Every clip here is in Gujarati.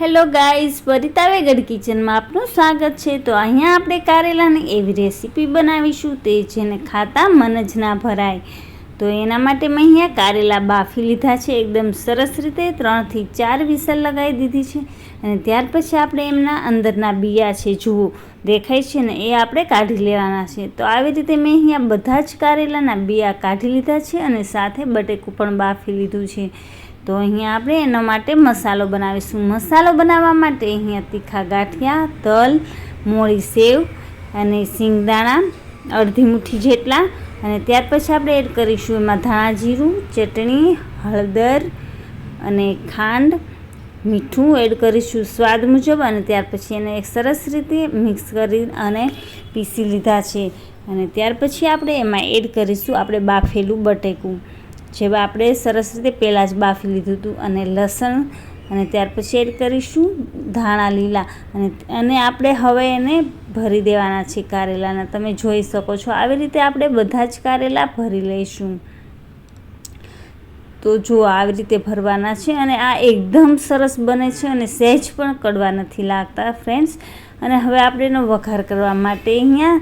હેલો ગાઈઝ પરિતા વેગડ કિચનમાં આપનું સ્વાગત છે. તો અહીંયા આપણે કારેલાની એવી રેસીપી બનાવીશું તે જેને ખાતા મન જ ના ભરાય. તો એના માટે મેં અહીંયા કારેલા બાફી લીધા છે. એકદમ સરસ રીતે ત્રણથી ચાર વિસલ લગાવી દીધી છે. અને ત્યાર પછી આપણે એમના અંદરના બિયા છે, જુઓ. દેખાય છે ને, એ આપણે કાઢી લેવાના છે. તો આવી રીતે મેં અહીંયા બધા જ કારેલાના બિયા કાઢી લીધા છે અને સાથે બટેકું પણ બાફી લીધું છે. તો અહીંયા આપણે એના માટે મસાલો બનાવીશું. મસાલો બનાવવા માટે અહીંયા તીખા ગાંઠિયા તલ, મોળી સેવ અને સિંગદાણા અડધી મુઠ્ઠી જેટલા અને ત્યાર પછી આપણે એડ કરીશું એમાં ધાણા જીરું, ચટણી, હળદર અને ખાંડ, મીઠું એડ કરીશું સ્વાદ મુજબ અને ત્યાર પછી એને એક સરસ રીતે મિક્સ કરી અને પીસી લીધા છે. અને ત્યાર પછી આપણે એમાં એડ કરીશું આપણે બાફેલું બટેકું. જેવા આપણે સરસ રીતે પહેલાં જ બાફી લીધું હતું અને લસણ અને ત્યાર પછી એડ કરીશું ધાણા, લીલા અને અને આપણે હવે એને ભરી દેવાના છે કારેલાના તમે જોઈ શકો છો. આવી રીતે આપણે બધા જ કારેલા ભરી લઈશું. તો જો આવી રીતે ભરવાના છે અને આ એકદમ સરસ બને છે અને સહેજ પણ કડવા નથી લાગતા ફ્રેન્ડ્સ. અને હવે આપણે એનો વઘાર કરવા માટે અહીંયા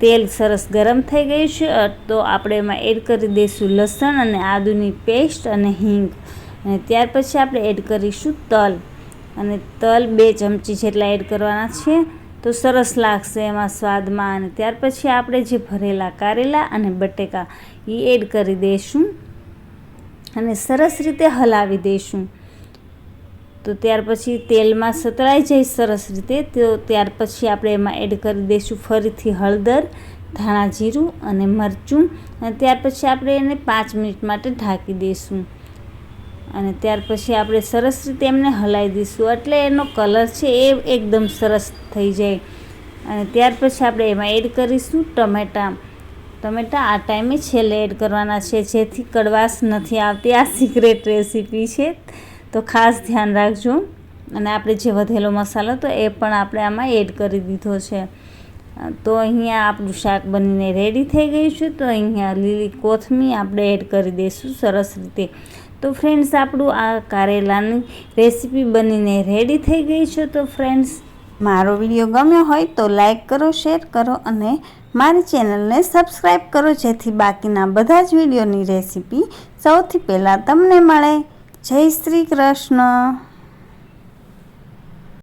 તેલ સરસ ગરમ થઈ ગયું છે. તો આપણે એમાં એડ કરી દઈશું લસણ અને આદુની પેસ્ટ અને હિંગ. અને ત્યાર પછી આપણે એડ કરીશું તલ. અને તલ બે ચમચી જેટલા એડ કરવાના છે, તો સરસ લાગશે એમાં સ્વાદમાં. અને ત્યાર પછી આપણે જે ભરેલા કારેલા અને બટેકા એ એડ કરી દઈશું અને સરસ રીતે હલાવી દઈશું તો ત્યાર પછી તેલમાં સતળાઈ જાય સરસ રીતે, તો ત્યાર પછી આપણે એમાં એડ કરી દઈશું ફરીથી હળદર, ધાણા જીરું અને મરચું. અને ત્યાર પછી આપણે એને પાંચ મિનિટ માટે ઢાંકી દઈશું અને ત્યાર પછી આપણે સરસ રીતે એમને હલાવી દઈશું. એટલે એનો કલર છે એ એકદમ સરસ થઈ જાય. અને ત્યાર પછી આપણે એમાં એડ કરીશું ટમેટાં. ટમેટાં આ ટાઈમે છેલ્લે એડ કરવાના છે. જેથી કડવાશ નથી આવતી. આ સિક્રેટ રેસીપી છે. તો ખાસ ધ્યાન રાખજો. અને આપણે જે વધેલો મસાલો તો એ પણ આપણે આમાં એડ કરી દીધો છે. તો અહીંયા આપણું શાક બનીને રેડી થઈ ગયું છે. તો અહીંયા લીલી કોથમી આપણે એડ કરી દઈશું સરસ રીતે. તો ફ્રેન્ડ્સ આપણું આ કારેલાની રેસીપી બનીને રેડી થઈ ગઈ છે. તો ફ્રેન્ડ્સ મારો વીડિયો ગમ્યો હોય તો લાઈક કરો શેર કરો અને મારી ચેનલને સબસ્ક્રાઈબ કરો, જેથી બાકીના બધા જ વિડીયોની રેસીપી સૌથી પહેલાં તમને મળે. જય શ્રી કૃષ્ણ.